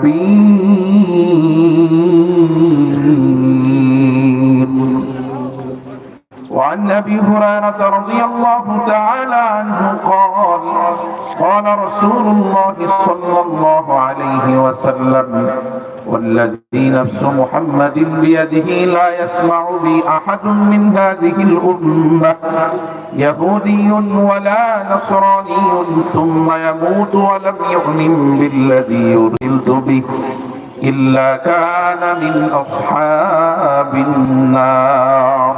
المبين رسول الله صلى الله عليه وسلم والذي نفس محمد بيده لا يسمع بي أحد من هذه الأمة يهودي ولا نصراني ثم يموت ولم يؤمن بالذي أرسلت به إلا كان من أصحاب النار.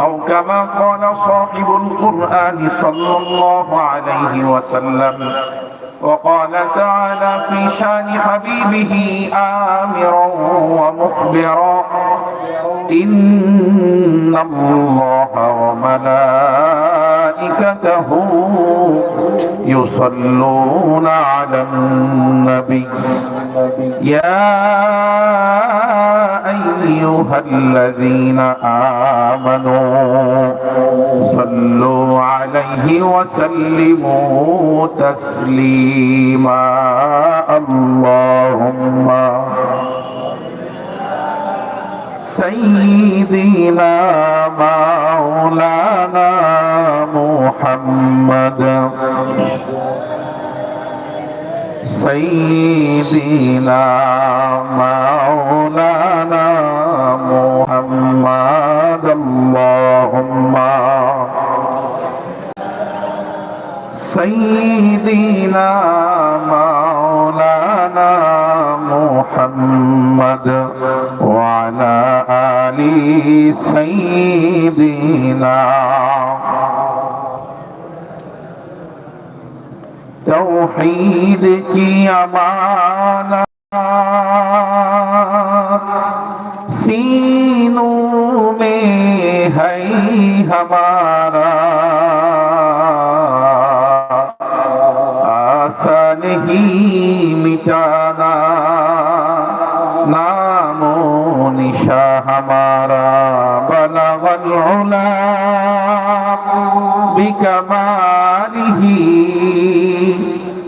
أو كما قال صاحب القرآن صلى الله عليه وسلم وقال تعالى في شان حبيبه آمرا ومخبرا إن الله وملائكته يصلون على النبي. يا أيها الذين آمنوا صلوا عليه وسلموا تسليما. اللهم سيدنا مولانا محمد سيدنا مولانا اللهم سيدنا مولانا محمد وعلى آل سيدنا توحید کی سینوں है हमारा आशा नहीं मिटाना नामो निशा हमारा बलवल बिकमारी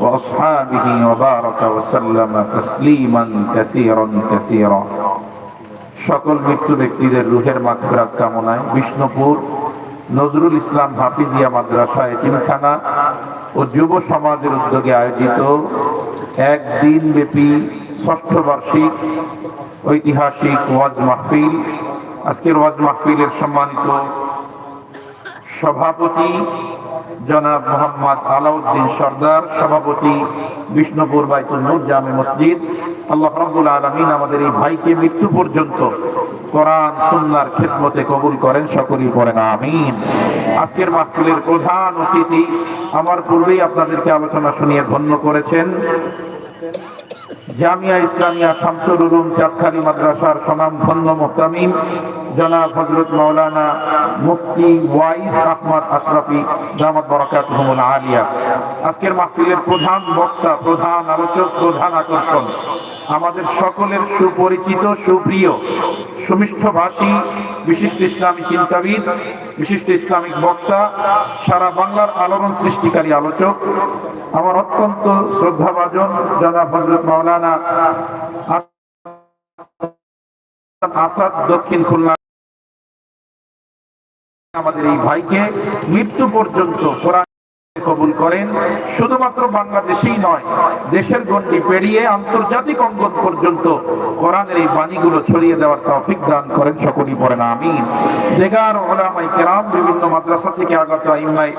وأصحابه وبارك وسلم تسليما كثيرا كثيرا সকল মৃত্যু ব্যক্তিদের রুহের মাগফিরাত কামনায় বিষ্ণুপুর নজরুল ইসলাম হাফিজিয়া মাদ্রাসা এতিমখানা ও যুব সমাজের উদ্যোগে আয়োজিত একদিন ব্যাপী ষষ্ঠ বার্ষিক ঐতিহাসিক ওয়াজ মাহফিল আজকের ওয়াজ মাহফিলের সম্মানিত সভাপতি জনাব মোহাম্মদ আলাউদ্দিন সর্দার, সভাপতি বিষ্ণুপুর বাইতুল নূর জামে মসজিদ। আল্লাহ রব্বুল আলমিন আমাদের এই ভাইকে মৃত্যু পর্যন্ত কোরআন, সুন্নার খেদমতে কবুল করেন, সকলেই করেন আমিন। আজকের মাহফিলের প্রধান অতিথি আমার পূর্বেই আপনাদেরকে আলোচনা শুনিয়ে ধন্য করেছেন। জামিয়া ইসলামিয়া শামসুর উলুম চাঁদখালি মাদ্রাসার সনাম ধন্য মোহতামিম, জনাব হজরত মাওলানা মুফতি ওয়াইস আহমদ আশরাফি জামাত বরাকাত আলিয়া। আজকের মাহফিলের প্রধান বক্তা, প্রধান আলোচক, প্রধান আকর্ষণ, আমাদের সকলের সুপরিচিত, সুপ্রিয় সুমিষ্ঠ ভাষী বিশিষ্ট ইসলামী চিন্তাবিদ, বিশিষ্ট ইসলামিক বক্তা, সারা বাংলার আলোড়ন সৃষ্টিকারী আলোচক, আমার অত্যন্ত শ্রদ্ধাভাজন হজরত আসাদ দক্ষিণ খুলনা আমাদের এই ভাইকে মৃত্যু পর্যন্ত কোরআন কবুল করেন, শুধুমাত্র বাংলাদেশেই নয়, দেশের গণ্ডি পেরিয়ে আন্তর্জাতিক অঙ্গন পর্যন্ত কোরআনের এই বাণীগুলো ছড়িয়ে দেওয়ার তৌফিক দান করেন সকলেই পড়েন আমিন। দেগার ওলামাই কেরাম, বিভিন্ন মাদ্রাসা থেকে আগত ইমাই,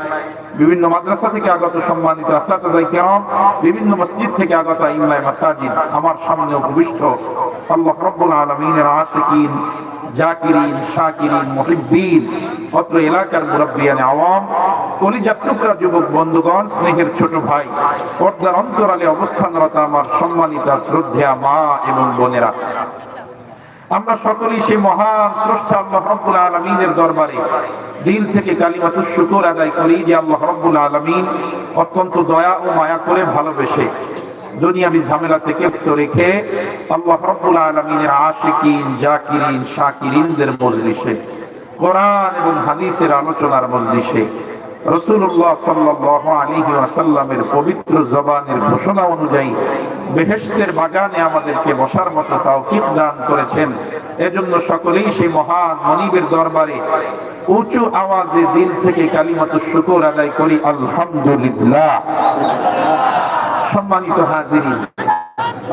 বিভিন্ন মাদ্রাসা থেকে আগত সম্মানিত আসাদাই কেরাম, বিভিন্ন মসজিদ থেকে আগত ইমাই মাসাজিদ, আমার সামনে উপবিষ্ট আল্লাহ রব্বুল আলমিনের আশিকিন, জাকিরিন, শাকিরিন, মুহিব্বিন, অত্র এলাকার মুরব্বিয়ানে আওয়াম আমার সকলেই সেই মহান আলমিনের দরবারে দিল থেকে কালিমাতুর শুকর আদায় করি যে আল্লাহ রব্বুল আলমিন অত্যন্ত দয়া ও মায়া করে ভালোবেসে দুনিয়াবি ঝামেলা থেকে রেখে আল্লাহ রব্বুল আলমিনের আশিকিন, জাকিরিন, শাকিরিনদের কোরআন এবং হাদিসের আলোচনার মজলিসে রসুল্লাহ সাল্লাহ আলিহি আসাল্লামের পবিত্র জবানের ঘোষণা অনুযায়ী বেহেস্তের বাগানে আমাদেরকে বসার মতো তৌফিক দান করেছেন। এজন্য সকলেই সেই মহান মনিবের দরবারে উঁচু আওয়াজে দিল থেকে কালিমাত শুকর আদায় করি। আলহামদুলিল্লাহ। সম্মানিত হাজিরি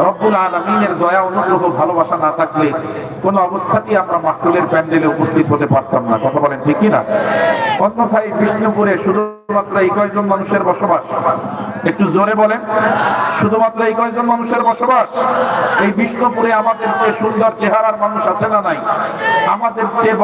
রব্বুল আলমিনের দয়া, অনুগ্রহ, ভালোবাসা না থাকলে কোন অবস্থাতেই আমরা মাহফিলের প্যান্ডেলে উপস্থিত হতে পারতাম না। কথা বলেন ঠিকই না অন্যথায় বিষ্ণুপুরে শুধুমাত্র এই কয়েকজন মানুষের বসবাস? একটু জোরে বলেন। শুধুমাত্র এই কয়েকজন মানুষের বসবাস? এই বিষ্ণুপুরে আমাদের চেয়ে সুন্দর চেহারার মানুষ আছে না নাই? আমাদের চেয়ে